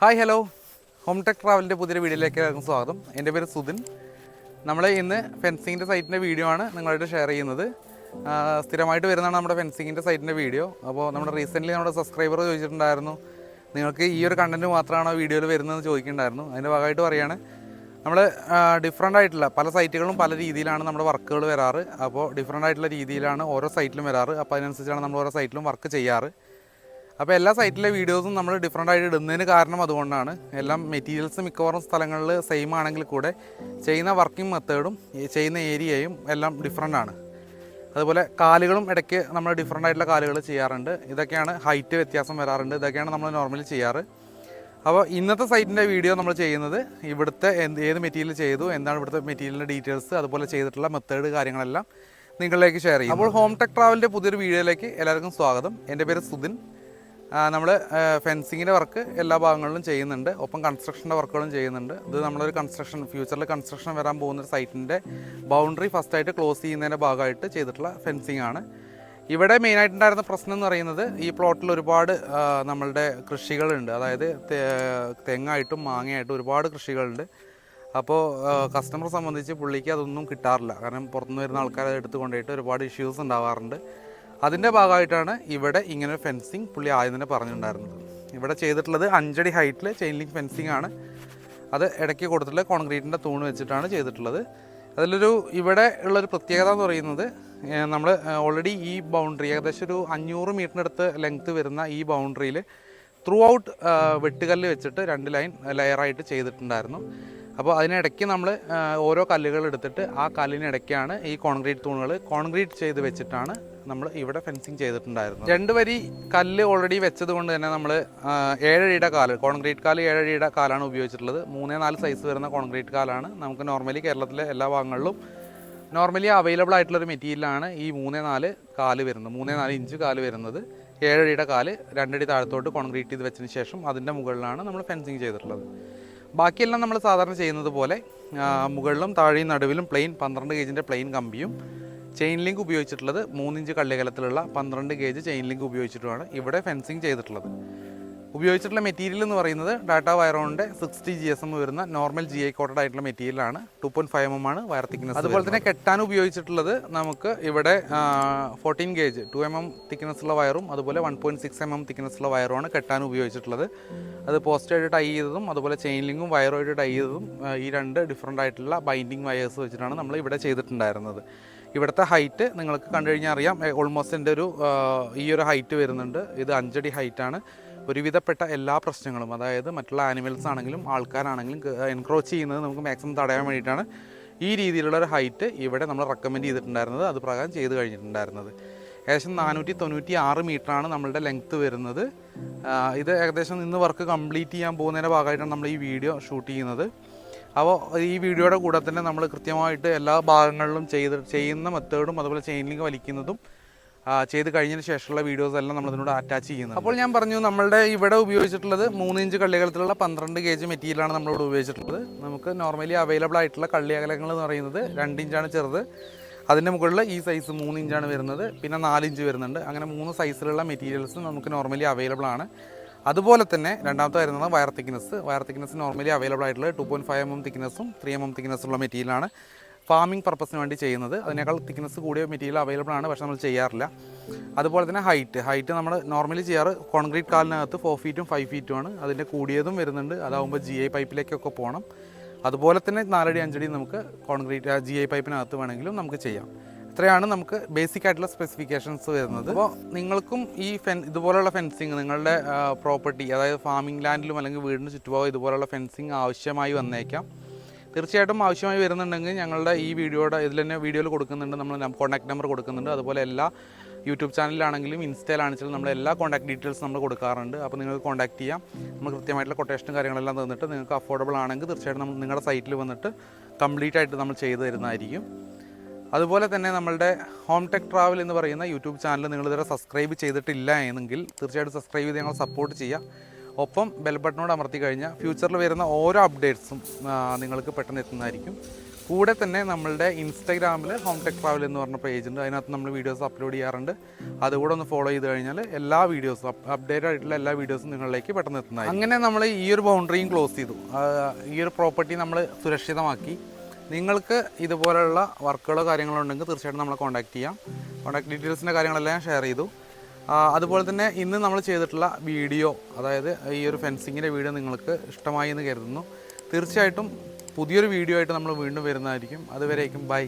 Hi hello. Home tech ട്രാവലിന്റെ പുതിയ വീഡിയോയിലേക്ക് എല്ലാവർക്കും സ്വാഗതം. എന്റെ പേര് സുധിൻ നമ്മൾ ഇന്ന് ഫെൻസിങ്ങിന്റെ സൈറ്റിന്റെ വീഡിയോ ആണ് നിങ്ങളായിട്ട് ഷെയർ ചെയ്യുന്നത്. സ്ഥിരമായിട്ട് വരുന്നതാണ് നമ്മുടെ ഫെൻസിങ്ങിന്റെ സൈറ്റിന്റെ വീഡിയോ. അപ്പോൾ നമ്മുടെ റീസെന്റ്ലി നമ്മുടെ സബ്സ്ക്രൈബർ ചോദിച്ചിട്ടുണ്ടായിരുന്നു നിങ്ങൾക്ക് ഈ ഒരു കണ്ടന്റ് മാത്രമാണോ വീഡിയോയിൽ വരുന്നതെന്ന് ചോദിക്കുന്നുണ്ടായിരുന്നു. അതിന്റെ ഭാഗമായിട്ട് പറയുകയാണ് നമ്മൾ ഡിഫറെന്റ് ആയിട്ടുള്ള പല സൈറ്റുകളും പല രീതിയിലാണ് നമ്മുടെ വർക്കുകൾ വരാറ്. അപ്പോൾ ഡിഫറെന്റ് ആയിട്ടുള്ള രീതിയിലാണ് ഓരോ സൈറ്റിലും വരാറ്. അപ്പോൾ അതിനനുസരിച്ചാണ് നമ്മൾ ഓരോ സൈറ്റിലും വർക്ക് ചെയ്യാറ്. അപ്പോൾ എല്ലാ സൈറ്റിലെ വീഡിയോസും നമ്മൾ ഡിഫറെന്റ് ആയിട്ട് ഇടുന്നതിന് കാരണം അതുകൊണ്ടാണ്. എല്ലാം മെറ്റീരിയൽസ് മിക്കവാറും സ്ഥലങ്ങളിൽ സെയിം ആണെങ്കിൽ കൂടെ ചെയ്യുന്ന വർക്കിംഗ് മെത്തേഡും ചെയ്യുന്ന ഏരിയയും എല്ലാം ഡിഫറെന്റ് ആണ്. അതുപോലെ കാലുകളും ഇടയ്ക്ക് നമ്മൾ ഡിഫറെന്റ് ആയിട്ടുള്ള കാലുകൾ ചെയ്യാറുണ്ട്. ഇതൊക്കെയാണ് ഹൈറ്റ് വ്യത്യാസം വരാറുണ്ട്. ഇതൊക്കെയാണ് നമ്മൾ നോർമലി ചെയ്യാറ്. അപ്പോൾ ഇന്നത്തെ സൈറ്റിന്റെ വീഡിയോ നമ്മൾ ചെയ്യുന്നത് ഇവിടുത്തെ എന്ത് ഏത് മെറ്റീരിയൽ ചെയ്തു എന്താണ് ഇവിടുത്തെ മെറ്റീരിയലിന്റെ ഡീറ്റെയിൽസ് അതുപോലെ ചെയ്തിട്ടുള്ള മെത്തേഡ് കാര്യങ്ങളെല്ലാം നിങ്ങളിലേക്ക് ഷെയർ ചെയ്യും അപ്പോൾ ഹോം ടെക് ട്രാവലിന്റെ പുതിയൊരു വീഡിയോയിലേക്ക് എല്ലാവർക്കും സ്വാഗതം. എന്റെ പേര് സുധിൻ. നമ്മൾ ഫെൻസിങ്ങിന്റെ വർക്ക് എല്ലാ ഭാഗങ്ങളിലും ചെയ്യുന്നുണ്ട്. ഒപ്പം കൺസ്ട്രക്ഷന്റെ വർക്കുകളും ചെയ്യുന്നുണ്ട്. ഇത് നമ്മളൊരു കൺസ്ട്രക്ഷൻ ഫ്യൂച്ചറിൽ കൺസ്ട്രക്ഷൻ വരാൻ പോകുന്ന ഒരു സൈറ്റിന്റെ ബൗണ്ടറി ഫസ്റ്റായിട്ട് ക്ലോസ് ചെയ്യുന്നതിന്റെ ഭാഗമായിട്ട് ചെയ്തിട്ടുള്ള ഫെൻസിങ് ആണ്. ഇവിടെ മെയിനായിട്ടുണ്ടായിരുന്ന പ്രശ്നം എന്ന് പറയുന്നത് ഈ പ്ലോട്ടിൽ ഒരുപാട് നമ്മളുടെ കൃഷികളുണ്ട്. അതായത് തെങ്ങായിട്ടും മാങ്ങയായിട്ടും ഒരുപാട് കൃഷികളുണ്ട്. അപ്പോൾ കസ്റ്റമറെ സംബന്ധിച്ച് പുള്ളിക്ക് അതൊന്നും കിട്ടാറില്ല. കാരണം പുറത്തുനിന്ന് വരുന്ന ആൾക്കാരെ എടുത്ത് ഒരുപാട് ഇഷ്യൂസ് ഉണ്ടാവാറുണ്ട്. അതിന്റെ ഭാഗമായിട്ടാണ് ഇവിടെ ഇങ്ങനെ ഫെൻസിങ് പുള്ളി ആദ്യം തന്നെ പറഞ്ഞിട്ടുണ്ടായിരുന്നത്. ഇവിടെ ചെയ്തിട്ടുള്ളത് അഞ്ചടി ഹൈറ്റിൽ ചെയിൻ ലിങ്ക് ഫെൻസിങ് ആണ്. അത് ഇടയ്ക്ക് കൊടുത്തിട്ടുള്ള കോൺക്രീറ്റിന്റെ തൂണ് വെച്ചിട്ടാണ് ചെയ്തിട്ടുള്ളത്. അതിലൊരു ഇവിടെ ഉള്ളൊരു പ്രത്യേകത എന്ന് പറയുന്നത് നമ്മൾ ഓൾറെഡി ഈ ബൗണ്ടറി ഏകദേശം ഒരു അഞ്ഞൂറ് മീറ്ററിനടുത്ത് ലെങ്ത്ത് വരുന്ന ഈ ബൗണ്ടറിയിൽ ത്രൂ ഔട്ട് വെട്ടുകല്ല് വെച്ചിട്ട് രണ്ട് ലൈൻ ലെയറായിട്ട് ചെയ്തിട്ടുണ്ടായിരുന്നു. അപ്പോൾ അതിനിടയ്ക്ക് നമ്മൾ ഓരോ കല്ലുകൾ എടുത്തിട്ട് ആ കല്ലിനിടയ്ക്കാണ് ഈ കോൺക്രീറ്റ് തൂണുകൾ കോൺക്രീറ്റ് ചെയ്ത് വെച്ചിട്ടാണ് നമ്മൾ ഇവിടെ ഫെൻസിങ് ചെയ്തിട്ടുണ്ടായിരുന്നു. രണ്ട് വരി കല്ല് ഓൾറെഡി വെച്ചത് കൊണ്ട് തന്നെ നമ്മൾ ഏഴടിയുടെ കാൽ കോൺക്രീറ്റ് കാൽ ഏഴടിയുടെ കാലാണ് ഉപയോഗിച്ചിട്ടുള്ളത്. മൂന്നേ നാല് സൈസ് വരുന്ന കോൺക്രീറ്റ് കാലാണ്. നമുക്ക് നോർമലി കേരളത്തിലെ എല്ലാ ഭാഗങ്ങളിലും നോർമലി അവൈലബിൾ ആയിട്ടുള്ള ഒരു മെറ്റീരിയലാണ് ഈ മൂന്നേ നാല് കാൽ വരുന്നത്. മൂന്നേ നാല് ഇഞ്ച് കാൽ വരുന്നത്. ഏഴടിയുടെ കാൽ രണ്ടടി താഴത്തോട്ട് കോൺക്രീറ്റ് ചെയ്ത് വെച്ചതിന് ശേഷം അതിന്റെ മുകളിലാണ് നമ്മൾ ഫെൻസിങ് ചെയ്തിട്ടുള്ളത്. ബാക്കിയെല്ലാം നമ്മൾ സാധാരണ ചെയ്യുന്നത് പോലെ മുകളിലും താഴെയും നടുവിലും പ്ലെയിൻ പന്ത്രണ്ട് ഗേജിന്റെ പ്ലെയിൻ കമ്പിയും ചെയിൻ ലിങ്ക് ഉപയോഗിച്ചിട്ടുള്ളത് മൂന്നിഞ്ച് കള്ളികലത്തിലുള്ള പന്ത്രണ്ട് ഗേജ് ചെയിൻ ലിങ്ക് ഉപയോഗിച്ചിട്ടുമാണ് ഇവിടെ ഫെൻസിങ് ചെയ്തിട്ടുള്ളത്. ഉപയോഗിച്ചിട്ടുള്ള മെറ്റീരിയൽ എന്ന് പറയുന്നത് ഡാറ്റ വയറോണിന്റെ സിക്സ്റ്റി ജി എസ് എം വരുന്ന നോർമൽ ജി ഐ കോട്ടഡ് ആയിട്ടുള്ള മെറ്റീരിയലാണ് ടു പോയിന്റ് ഫൈവ് എം ആണ് വയർ തിക്നെസ് അതുപോലെ തന്നെ കെട്ടാൻ ഉപയോഗിച്ചിട്ടുള്ളത് നമുക്ക് ഇവിടെ fourteen gauge two M M thickness ഉള്ള വയറും അതുപോലെ one point six M M thickness ഉള്ള വയറുമാണ് കെട്ടാൻ ഉപയോഗിച്ചിട്ടുള്ളത്. അത് പോസ്റ്റ് ആയിട്ട് ടൈ ചെയ്തതും അതുപോലെ ചെയിൻ ലിങ്കും വയറുമായിട്ട് ടൈ ചെയ്തതും ഈ രണ്ട് ഡിഫറെന്റ് ആയിട്ടുള്ള ബൈൻഡിങ് വയേഴ്സ് വെച്ചിട്ടാണ് നമ്മൾ ഇവിടെ ചെയ്തിട്ടുണ്ടായിരുന്നത്. ഇവിടുത്തെ ഹൈറ്റ് നിങ്ങൾക്ക് കണ്ടു കഴിഞ്ഞാൽ അറിയാം ഓൾമോസ്റ്റ് എന്റെ ഒരു ഈ ഒരു ഹൈറ്റ് വരുന്നുണ്ട്. ഇത് അഞ്ചടി ഹൈറ്റാണ് ഒരുവിധപ്പെട്ട എല്ലാ പ്രശ്നങ്ങളും അതായത് മറ്റുള്ള ആനിമൽസ് ആണെങ്കിലും ആൾക്കാരാണെങ്കിലും എൻക്രോച്ച് ചെയ്യുന്നത് നമുക്ക് മാക്സിമം തടയാൻ വേണ്ടിയിട്ടാണ് ഈ രീതിയിലുള്ള ഒരു ഹൈറ്റ് ഇവിടെ നമ്മൾ റെക്കമെൻഡ് ചെയ്തിട്ടുണ്ടായിരുന്നത്. അത് പ്രകാരം ചെയ്ത് കഴിഞ്ഞിട്ടുണ്ടായിരുന്നത്. ഏകദേശം നാനൂറ്റി തൊണ്ണൂറ്റി ആറ് മീറ്ററാണ് നമ്മളുടെ ലെങ്ത്ത് വരുന്നത്. ഇത് ഏകദേശം ഇന്ന് വർക്ക് കംപ്ലീറ്റ് ചെയ്യാൻ പോകുന്നതിന്റെ ഭാഗമായിട്ടാണ് നമ്മൾ ഈ വീഡിയോ ഷൂട്ട് ചെയ്യുന്നത്. അപ്പോൾ ഈ വീഡിയോയുടെ കൂടെ തന്നെ നമ്മൾ കൃത്യമായിട്ട് എല്ലാ ഭാഗങ്ങളിലും ചെയ്ത് ചെയ്യുന്ന മെത്തേഡും അതുപോലെ ചെയിനിങ് വലിക്കുന്നതും ചെയ്ത് കഴിഞ്ഞതിന് ശേഷമുള്ള വീഡിയോസ് എല്ലാം നമ്മൾ ഇതിനോട് അറ്റാച്ച് ചെയ്യുന്നത് അപ്പോൾ ഞാൻ പറഞ്ഞു നമ്മളുടെ ഇവിടെ ഉപയോഗിച്ചിട്ടുള്ളത് മൂന്ന് ഇഞ്ച് കള്ളികളത്തിലുള്ള പന്ത്രണ്ട് കെ ജി മെറ്റീരിയലാണ് നമ്മളിവിടെ ഉപയോഗിച്ചിട്ടുള്ളത്. നമുക്ക് നോർമലി അവൈലബിൾ ആയിട്ടുള്ള കള്ളി അകലങ്ങൾ എന്ന് പറയുന്നത് രണ്ട് ഇഞ്ചാണ് ചെറുത്. അതിന്റെ മുകളിൽ ഈ സൈസ് മൂന്ന് ഇഞ്ചാണ് വരുന്നത്. പിന്നെ നാല് ഇഞ്ച് വരുന്നുണ്ട്. അങ്ങനെ മൂന്ന് സൈസിലുള്ള മെറ്റീരിയൽസ് നമുക്ക് നോർമലി അവൈലബിൾ ആണ്. അതുപോലെ തന്നെ രണ്ടാമത്തെ വരുന്നത് wire thickness wire thickness normally available ആയിട്ടുള്ള two point five M M തിക്നെസ്സും three M M തിക്നെസ്സുള്ള മെറ്റീരിയലാണ് ഫാമിംഗ് പർപ്പസിന് വേണ്ടി ചെയ്യുന്നത്. അതിനേക്കാൾ തിക്നെസ് കൂടിയ മെറ്റീരിയൽ അവൈലബിൾ ആണ്. പക്ഷെ നമ്മൾ ചെയ്യാറില്ല. അതുപോലെ തന്നെ ഹൈറ്റ് ഹൈറ്റ് നമ്മൾ നോർമലി ചെയ്യാറ് കോൺക്രീറ്റ് കാലിനകത്ത് ഫോർ ഫീറ്റും ഫൈവ് ഫീറ്റും ആണ്. അതിന്റെ കൂടിയതും വരുന്നുണ്ട്. അതാവുമ്പോൾ ജി ഐ പൈപ്പിലേക്കൊക്കെ പോകണം. അതുപോലെ തന്നെ നാലടി അഞ്ചടി നമുക്ക് കോൺക്രീറ്റ് ജി ഐ പൈപ്പിനകത്ത് വേണമെങ്കിലും നമുക്ക് ചെയ്യാം. ഇത്രയാണ് നമുക്ക് ബേസിക് ആയിട്ടുള്ള സ്പെസിഫിക്കേഷൻസ് വരുന്നത്. അപ്പോൾ നിങ്ങൾക്കും ഈ ഫെൻ ഇതുപോലുള്ള ഫെൻസിങ് നിങ്ങളുടെ പ്രോപ്പർട്ടി അതായത് ഫാമിംഗ് ലാൻഡിലും അല്ലെങ്കിൽ വീടിന് ചുറ്റുപാടും ഇതുപോലുള്ള ഫെൻസിങ് ആവശ്യമായി വന്നേക്കാം. തീർച്ചയായിട്ടും ആവശ്യമായി വരുന്നുണ്ടെങ്കിൽ ഞങ്ങളുടെ ഈ വീഡിയോയുടെ ഇതിൽ തന്നെ വീഡിയോയിൽ കൊടുക്കുന്നുണ്ട്. നമ്മൾ കോൺടാക്ട് നമ്പർ കൊടുക്കുന്നുണ്ട്. അതുപോലെ എല്ലാ യൂട്യൂബ് ചാനലിലാണെങ്കിലും ഇൻസ്റ്റയിലാണെങ്കിലും നമ്മൾ എല്ലാ കോൺടാക്ട് ഡീറ്റെയിൽസ് നമ്മൾ കൊടുക്കാറുണ്ട്. അപ്പോൾ നിങ്ങൾക്ക് കോൺടാക്ട് ചെയ്യാം. നമ്മൾ കൃത്യമായിട്ടുള്ള കൊട്ടേഷനും കാര്യങ്ങളെല്ലാം തന്നിട്ട് നിങ്ങൾക്ക് അഫോർഡബിൾ ആണെങ്കിൽ തീർച്ചയായിട്ടും നമ്മൾ നിങ്ങളുടെ സൈറ്റിൽ വന്നിട്ട് കംപ്ലീറ്റ് ആയിട്ട് നമ്മൾ ചെയ്തു തരുന്നതായിരിക്കും. അതുപോലെ തന്നെ നമ്മളുടെ ഹോം ടെക് ട്രാവൽ എന്ന് പറയുന്ന യൂട്യൂബ് ചാനൽ നിങ്ങൾ ഇതുവരെ സബ്സ്ക്രൈബ് ചെയ്തിട്ടില്ല എന്നെങ്കിൽ തീർച്ചയായിട്ടും സബ്സ്ക്രൈബ് ചെയ്ത് ഞങ്ങൾ സപ്പോർട്ട് ചെയ്യുക. ഒപ്പം ബെൽ ബട്ടണോട് അമർത്തി കഴിഞ്ഞാൽ ഫ്യൂച്ചറിൽ വരുന്ന ഓരോ അപ്ഡേറ്റ്സും നിങ്ങൾക്ക് പെട്ടെന്ന് എത്തുന്നതായിരിക്കും. കൂടെ തന്നെ നമ്മളുടെ ഇൻസ്റ്റാഗ്രാമിൽ ഹോം ടെക് ട്രാവൽ എന്ന് പറഞ്ഞ പേജ് ഉണ്ട്. അതിനകത്ത് നമ്മൾ വീഡിയോസ് അപ്ലോഡ് ചെയ്യാറുണ്ട്. അതുകൂടെ ഒന്ന് ഫോളോ ചെയ്ത് കഴിഞ്ഞാൽ എല്ലാ വീഡിയോസും അപ്ഡേറ്റ് ആയിട്ടുള്ള എല്ലാ വീഡിയോസും നിങ്ങളിലേക്ക് പെട്ടെന്ന് എത്തുന്നതായി അങ്ങനെ നമ്മൾ ഈ ഒരു ബൗണ്ടറിയും ക്ലോസ് ചെയ്തു. ഈ ഒരു പ്രോപ്പർട്ടി നമ്മൾ സുരക്ഷിതമാക്കി. നിങ്ങൾക്ക് ഇതുപോലെയുള്ള വർക്കുകളോ കാര്യങ്ങളോ ഉണ്ടെങ്കിൽ തീർച്ചയായിട്ടും നമ്മളെ കോൺടാക്റ്റ് ചെയ്യാം. കോൺടാക്ട് ഡീറ്റെയിൽസിന്റെ കാര്യങ്ങളെല്ലാം ഷെയർ ചെയ്തു. അതുപോലെ തന്നെ ഇന്ന് നമ്മൾ ചെയ്തിട്ടുള്ള വീഡിയോ അതായത് ഈ ഒരു ഫെൻസിങ്ങിന്റെ വീഡിയോ നിങ്ങൾക്ക് ഇഷ്ടമായി എന്ന് കരുതുന്നു. തീർച്ചയായിട്ടും പുതിയൊരു വീഡിയോ ആയിട്ട് നമ്മൾ വീണ്ടും വരുന്നതായിരിക്കും. അതുവരേക്കും ബൈ.